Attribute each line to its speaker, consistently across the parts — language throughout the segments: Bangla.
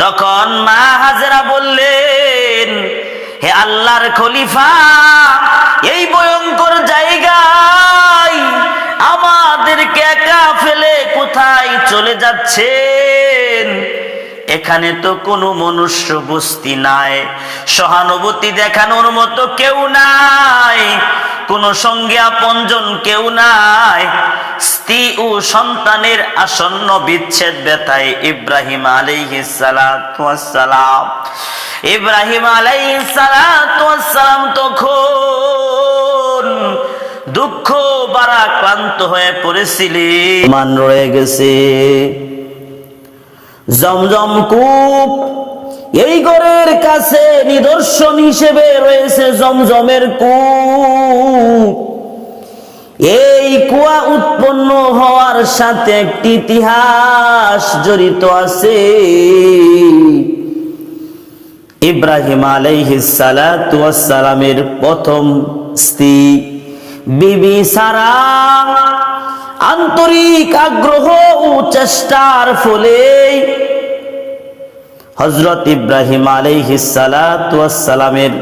Speaker 1: তখন মা হাজরা বললেন, হে আল্লাহর খলিফা, এই ভয়ঙ্কর জায়গায় আমাদেরকে একা ফেলে কোথায় চলে যাচ্ছেন? এখানে তো কোনো মনুষ্য বস্তি নাই, সহানুভূতি দেখানোর মতো কেউ নাই, কোন সঙ্গে আপনজন কেউ নাই সন্তানের আসন্ন বিচ্ছেদ ব্যথায় ইব্রাহিম আলাইহিসালাম ইব্রাহিম আলাইহিসালাম তখন দুঃখ বারাক্রান্ত হয়ে পড়েছিলেন মান রয়ে গেছে। জমজম কূপ এই ঘরের কাছে নিদর্শন হিসেবে রয়েছে জমজমের কূপ। এই কুয়া উৎপন্ন হওয়ার সাথে একটি ইতিহাস জড়িত আছে। ইব্রাহিম আলাইহিসালামের প্রথম স্ত্রী, বিবি সারা। আন্তরিক আগ্রহ ও চেষ্টার ফলে হজরত ইব্রাহিম আলাইহিসালামের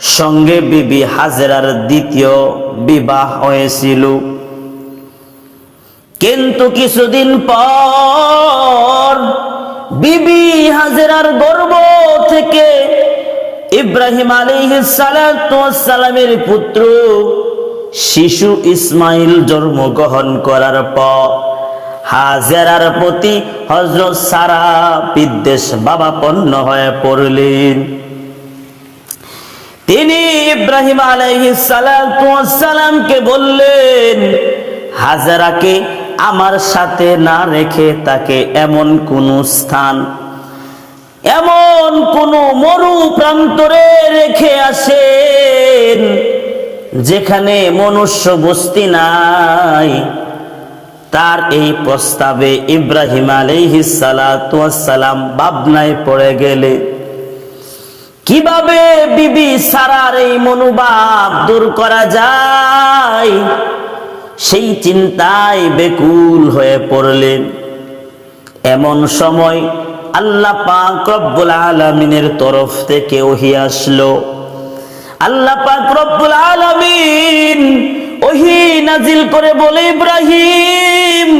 Speaker 1: সঙ্গে বিবি হাজেরার দ্বিতীয় বিবাহ হয়েছিল। কিন্তু কিছুদিন পর বিবি হাজেরার গর্ব থেকে ইব্রাহিম আলাইহিসালামের পুত্র শিশু ইসমাইল জন্মগ্রহণ করার পর হাজেরার প্রতি হজরত সারা বিদ্বেষ বাবাপন্ন হয়ে পড়লেন। তিনি ইব্রাহিম আলাইহিসালামকে বললেন, হাজারাকে আমার সাথে না রেখে তাকে এমন কোন স্থান, এমন কোন মরু প্রান্তরে রেখে আসেন যেখানে মনুষ্য বস্তি নাই। তার এই প্রস্তাবে ইব্রাহিম আলাইহিসালাম ভাবনায় পড়ে গেলে কীভাবে বিবি সারার এই মনোভাব দূর করা যায়? সেই চিন্তায় বেকুল হয়ে পড়লেন। এমন সময় আল্লাহ পাক রব্বুল আলমিনের তরফ থেকে ওহি আসলো। আল্লাহ পাক রব্বুল আলামিন ওহি নাজিল করে বলে, ইব্রাহিম,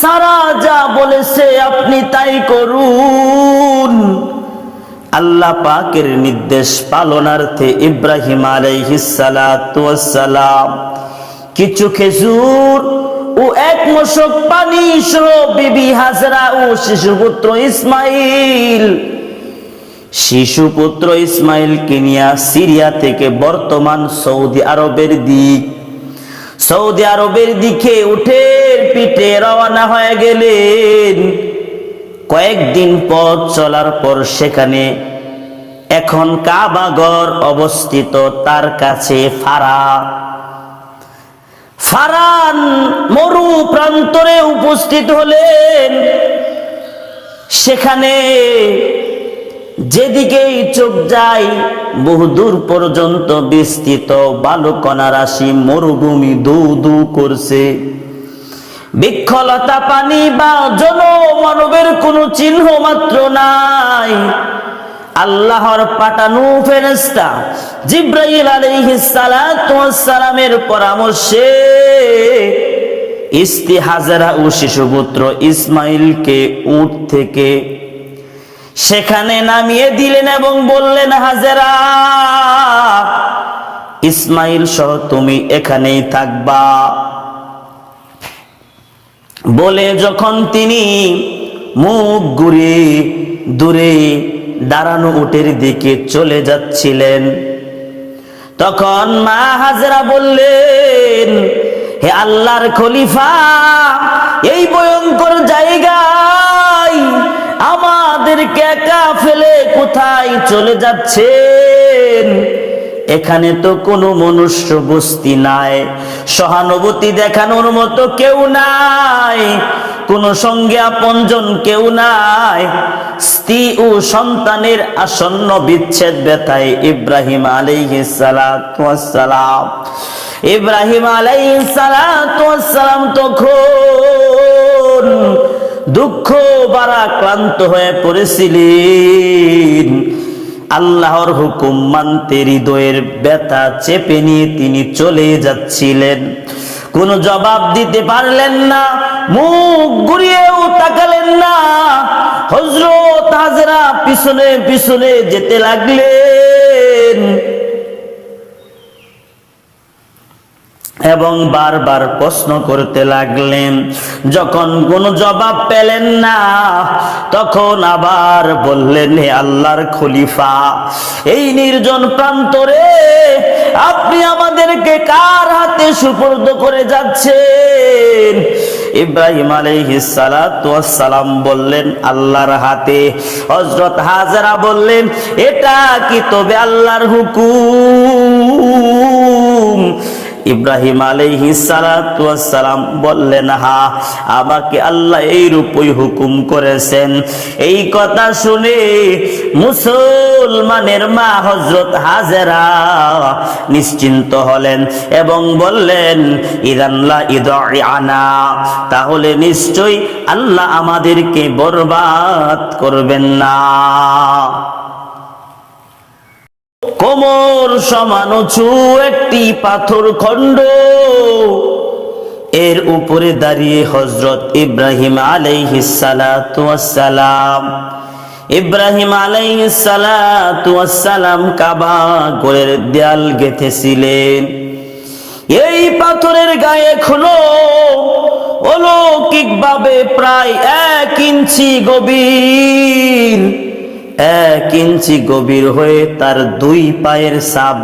Speaker 1: সারা যা বলেছে আপনি তাই করুন। আল্লাহ পাকের নির্দেশ পালনার্থে ইব্রাহিম আলাইহিসালাম কিছু খেজুর ও এক মশক পানি বিবি হাজরা ও শিশুপুত্র ইসমাইল। শিশুপুত্র ইসমাইল কিনিয়া সিরিয়া থেকে বর্তমান সৌদি আরবের দিক। সৌদি আরবের দিকে উঠে পিঠে রওনা হয়ে গেলেন। কয়েকদিন পথ চলার পর সেখানে এখন কাবাগর অবস্থিত, তার কাছে ফারা। ফারান মরু প্রান্তরে উপস্থিত হলেন। সেখানে যেদিকেই চোখ যায় বহুদূর পর্যন্ত বিস্তৃত, বালুকণা রাশি মরুভূমি দু দু করছে। বৃক্ষলতা পানি বা জন মানবের কোনো চিহ্ন মাত্র নাই। আল্লাহর পাঠানো ফেরেস্তা জিব্রাইল সালামের পরামর্শে ইস্তি হাজারা ও শিশুপুত্র ইসমাইলকে উট থেকে সেখানে নামিয়ে দিলেন এবং বললেন, হাজারা, ইসমাইল সহ তুমি এখানেই থাকবা। বলে যখন তিনি মুখ ঘুরে দূরে দাঁড়ানো উটের দিকে চলে যাচ্ছিলেন, তখন মা হাজরা বললেন, হে আল্লাহর খলিফা, এই ভয়ঙ্কর জায়গায় আমাদেরকে একা ফেলে কোথায় চলে যাচ্ছেন এখানে তো কোনো মনুষ্য বস্তি নাই। সহানুভূতি দেখানোর মতো কেউ নাই। কোন সঙ্গে আপনজন কেউ নাই। স্ত্রী ও সন্তানের আসন্ন বিচ্ছেদ ব্যথায় ইব্রাহিম আলাইহিসালাম ইব্রাহিম আলাইহিসালাম তখন দুঃখ বাড়া ক্লান্ত হয়ে পড়েছিলেন। আল্লাহর হুকুম মানতে হৃদয়ের ব্যথা চেপে নিয়ে তিনি চলে যাচ্ছিলেন। কোনো জবাব দিতে পারলেন না, মুখ ঘুরিয়েও তাকালেন না। হজরত হাজরা পিছনে পিছনে যেতে লাগলেন। এবং বারবার প্রশ্ন করতে লাগলেন। যখন কোনো জবাব পেলেন না, তখন আবার বললেন, হে আল্লাহর খলিফা, এই নির্জন প্রান্তরে আপনি আমাদেরকে কার হাতে সুপর্দ করে যাচ্ছেন? ইব্রাহিম সালাম বললেন, আল্লাহর হাতে। হযরত হাজরা বললেন, এটা কি তবে আল্লাহর হুকুম? ইব্রাহিম আলাইহি সালাম বললেন, হা, আমাকে আল্লাহ এই রূপই হুকুম করেছেন। এই কথা শুনে মুসলমানের মা হজরত হাজেরা নিশ্চিন্ত হলেন এবং বললেন ইদান্লা ইদ আনা, তাহলে নিশ্চয়ই আল্লাহ আমাদেরকে বরবাদ করবেন না। কোমর সমান উঁচু একটি পাথর খণ্ড। এর উপরে দাঁড়িয়ে হজরত ইব্রাহিম আলাইহিসালাম ইব্রাহিম আলাইহিসালাম কাবা গোলের দেয়াল গেথেছিলেন। এই পাথরের গায়ে খুলো অলৌকিক ভাবে প্রায় এক ইঞ্চি গভীর এক ইঞ্চি গভীর হয়ে তার দুই পায়ের সাপ